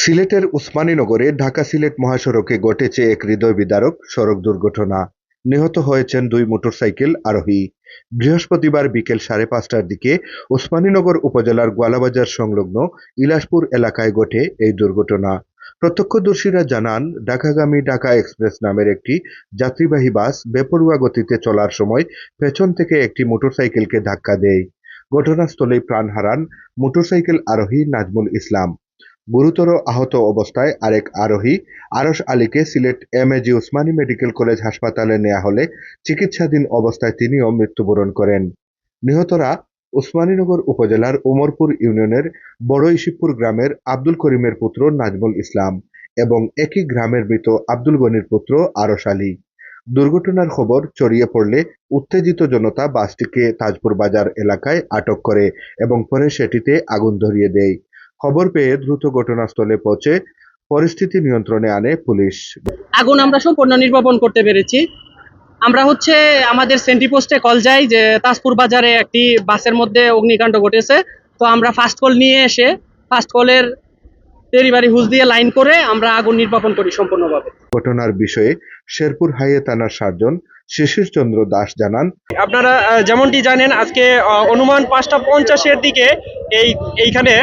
সিলেটের উসমানীনগরে ঢাকা সিলেট মহাসড়কে ঘটেছে এক হৃদয় বিদারক সড়ক দুর্ঘটনা। নিহত হয়েছেন দুই মোটরসাইকেল আরোহী। বৃহস্পতিবার বিকেল সাড়ে পাঁচটার দিকে উসমানীনগর উপজেলার গোয়ালাবাজার সংলগ্ন ইলাসপুর এলাকায় ঘটে এই দুর্ঘটনা। প্রত্যক্ষদর্শীরা জানান, ঢাকাগামী ঢাকা এক্সপ্রেস নামের একটি যাত্রীবাহী বাস বেপরুয়া গতিতে চলার সময় পেছন থেকে একটি মোটরসাইকেলকে ধাক্কা দেয়। ঘটনাস্থলেই প্রাণ হারান মোটরসাইকেল আরোহী নাজমুল ইসলাম। গুরুতর আহত অবস্থায় আরেক আরোহী আরশ আলীকে Sylhet M A G Osmani medical college হাসপাতালে নেওয়া হলে চিকিৎসাধীন অবস্থায় তিনিও মৃত্যুবরণ করেন। নিহতরা উসমানীনগর উপজেলার উমরপুর ইউনিয়নের বড় ইসিপুর গ্রামের আব্দুল করিমের পুত্র নাজমুল ইসলাম এবং একই গ্রামের মৃত আব্দুল গনির পুত্র আরশ আলী। দুর্ঘটনার খবর ছড়িয়ে পড়লে উত্তেজিত জনতা বাসটিকে তাজপুর বাজার এলাকায় আটক করে এবং পরে সেটিতে আগুন ধরিয়ে দেয়। খবর পেয়ে দ্রুত ঘটনাস্থলে পৌঁছে পরিস্থিতি নিয়ন্ত্রণে আনে পুলিশ। আগুন আমরা সম্পূর্ণ নির্বাপন করতে পেরেছি। আমরা হচ্ছে আমাদের সেন্ট্রি পোস্টে কল যাই যে তাজপুর বাজারে একটি বাসের মধ্যে অগ্নিকাণ্ড ঘটেছে। তো আমরা ফার্স্ট কল নিয়ে এসে ফার্স্ট কলের ডেলিভারি হুজ দিয়ে লাইন করে আমরা আগুন নির্বাপন করি সম্পূর্ণভাবে। ঘটনার বিষয়ে শেরপুর হাইয়ে থানার সার্জন শিশির চন্দ্র দাস জানান। আপনারা যেমনটি জানেন আজকে আহ, অনুমান পাঁচটা পঞ্চাশের দিকে এই এইখানে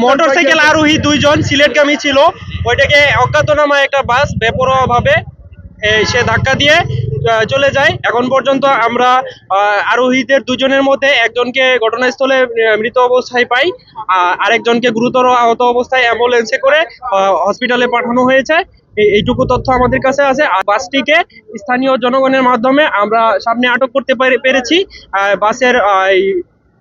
মোটরসাইকেল আরোহী দুইজন সিলেটগামী ছিল। ওইটাকে অজ্ঞাতনামা একটা বাস বেপরোয়া ভাবে সে ধাক্কা দিয়ে চলে যায়। এখন পর্যন্ত আমরা আরোহীদের দুজনের মধ্যে একজনকে ঘটনাস্থলে মৃত অবস্থায় পাই আরেকজনকে গুরুতর আহত অবস্থায় অ্যাম্বুলেন্সে করে হসপিটালে পাঠানো হয়েছে। এইটুকু তথ্য আমাদের কাছে আছে। আর বাসটিকে স্থানীয় জনগণের মাধ্যমে আমরা সামনে আটক করতে পেরে- পেরেছি। বাসের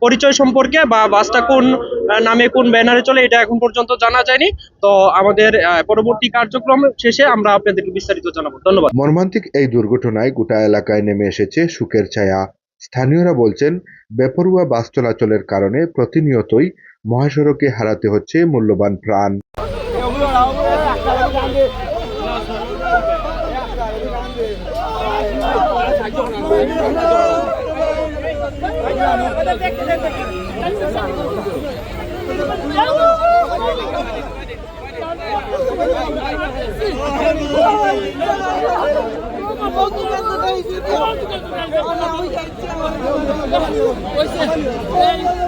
পরিচয় সম্পর্কে বা বাসটা কোন আহ, নামে কোন ব্যানারে চলে এটা এখন পর্যন্ত জানা যায়নি। তো আমাদের আহ, পরবর্তী কার্যক্রম শেষে আমরা আপনাদেরকে বিস্তারিত জানাব। ধন্যবাদ। মর্মান্তিক এই দুর্ঘটনায় গোটা এলাকায় নেমে এসেছে সুখের ছায়া। স্থানীয়রা বলছেন বেপরুয়া বাস চলাচলের কারণে প্রতিনিয়তই মহাসড়কে হারাতে হচ্ছে মূল্যবান প্রাণ। ওই